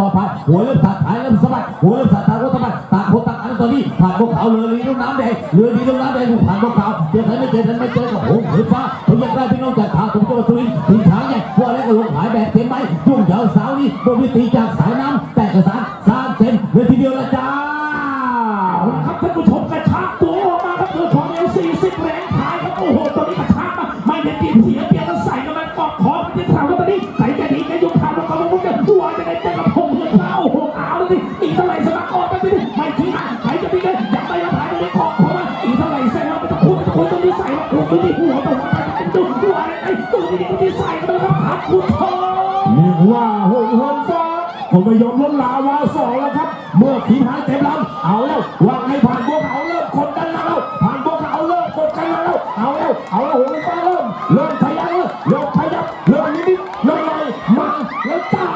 ต่อไปหัวเริ่มสัดท้ายเริ่มสะบัดหัวเริ่มสัดตาก็สะบัดตาโคตรตาอันตอนนี้ผ่านพวกเขาเรือลีลูกน้ำแดงเรือลีลูกน้ำแดงผ่านพวกเขาเจอใครไม่เจอใครไม่เจอกับโอ้โหฟ้าเขายากได้พี่น้องจากขาผมจังหวัดสุรินทร์ทีมช้างใหญ่พวกแล้วก็ลงหายแบบเต็มใบช่วงยาวสาวนี้บนวิธีจากสายน้ำแต่กระสานสามเซนเรือทีเดียวละจ้าครับท่านผู้ชมกระชากตัวออกมาครับเรือของเอล40แรงท้ายครับโอ้โหตอนนี้กระชากมาไม่ได้เปลี่ยนเสียเปลี่ยน แล้วไม่ต้องพูดไม่ต้องคุยตรงนี้ใส่แล้วดูดิหัวตรงนี้เป็นตัวหัวไอ้ตัวนี้ตรงนี้ใส่กันแล้วครับคุณชมเรียกว่าหงเฮินฟ้าผมไม่ยอมล้นลาวาสองแล้วครับ เมื่อขีหายเต็มลำเอาแล้ววางให้ผ่านพวกเขาเริ่มกดกันแล้วผ่านพวกเขาเริ่มกดกันแล้วเอาแล้วเอาแล้วหงฟ้าเริ่มเริ่มขยับเริ่มขยับเริ่มนิดๆหน่อยๆมาแล้วจ้า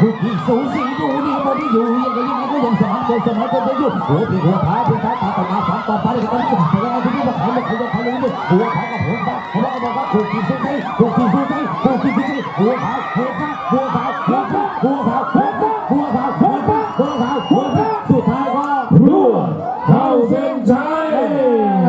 ผู้ที่สูสีดูดีบอดี้อยู่ยังไงยังไงก็ยังสอนคนสมองคนจะหยุดหัวปีหัวขาปีขาตาตาตาสามต่อไปก็ต้องแต่ยังไง ที่นี่มาขายมาขายมาขายเลยหัวขากับหัวขาเขาบอกว่าผู้ที่สูสีผู้ที่สูสีผู้ที่สูสีหัวขาหัวขาหัวขาหัวขาหัวขาหัวขาหัวขาหัวขาหัวขาหัวขาสุดท้ายก็รั่วเข้าเส้นชัย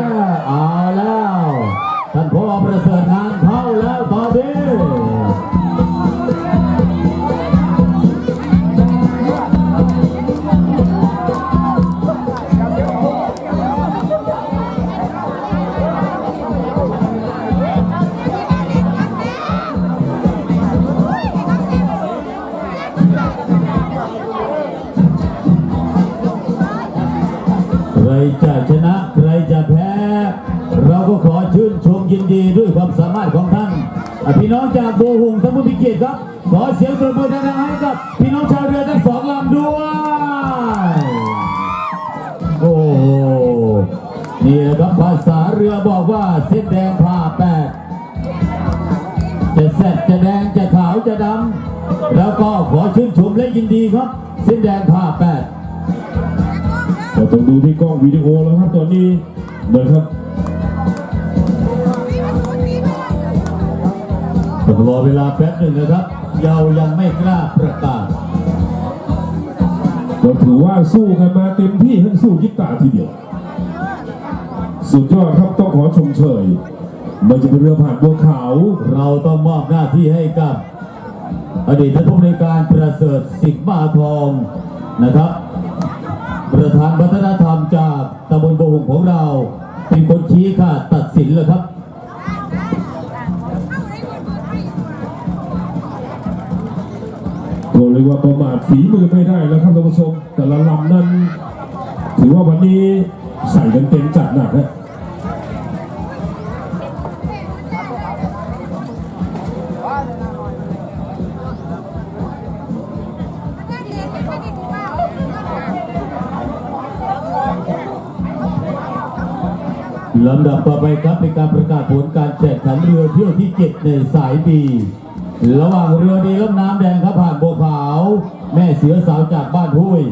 จะชนะใครจะแพ้ เราก็ขอชื่นชมยินดีด้วยความสามารถของท่าน พี่น้องจากโบหุงท่านผู้มีเกียรติครับ ขอเสียงปรบมือดังๆให้กับ พี่น้องชาวเรือทั้งสองลำด้วย โอ้โหนี่แหละครับภาษาเรือบอกว่าเส้นแดงผ่าแปดจะแซดจะแดงจะขาวจะดำแล้วก็ขอชื่นชมและยินดีครับเส้นแดงผ่าแปด ต้องดูที่กล้องวิดีโอแล้วครับตอนนี้นะครับต้องรอเวลาแป๊บหนึ่งนะครับเยายังไม่กล้าประกาศเราถือว่าสู้กันมาเต็มที่ทั้งสู้ยิบตาทีเดียว สุดยอดครับต้องขอชมเชยมันจะเป็นเรือผ่านบัวขาว เราต้องมอบหน้าที่ให้กับ อดีตท่านผู้ในการประเสริฐสิงห์มาทองนะครับ ประธานวัฒนธรรมจากตำบลโบหงของเรา เป็นคนชี้ขาดตัดสินเลยครับก็เลยว่าประมาทฝีมือไม่ได้แล้วครับท่านผู้ชมแต่ละลำนั้น ถือว่าวันนี้ใส่กันเต็มจัดหนักนะ ลำดับต่อไปครับเป็นการประกาศผลการแข่งขันเรือเที่ยวที่เจ็ดในสายบีระหว่างเรือดีล่องน้ำแดงครับผ่านบัวขาว แม่เสือสาวจากบ้านห้วย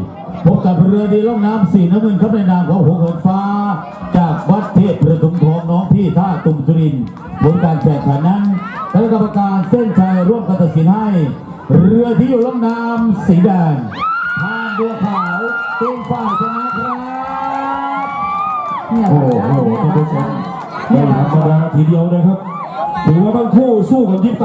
พบกับเรือดีล่องน้ำสีน้ำเงินครับในนามของหงส์เหินฟ้า จากวัดเทพประทุมทองน้องพี่ท่าตุมสุรินผลการแข่งขันนั้นคณะกรรมการเส้นชัยร่วมกันตัดสินให้ เรือที่อยู่ล่องน้ำสีแดงผ่านบัวขาวเป็นฝ่ายชนะครับ โอ้โหท่านผู้ชมไม่ธรรมดาทีเดียวนะครับ ถือว่าทั้งคู่สู้กันยิบตา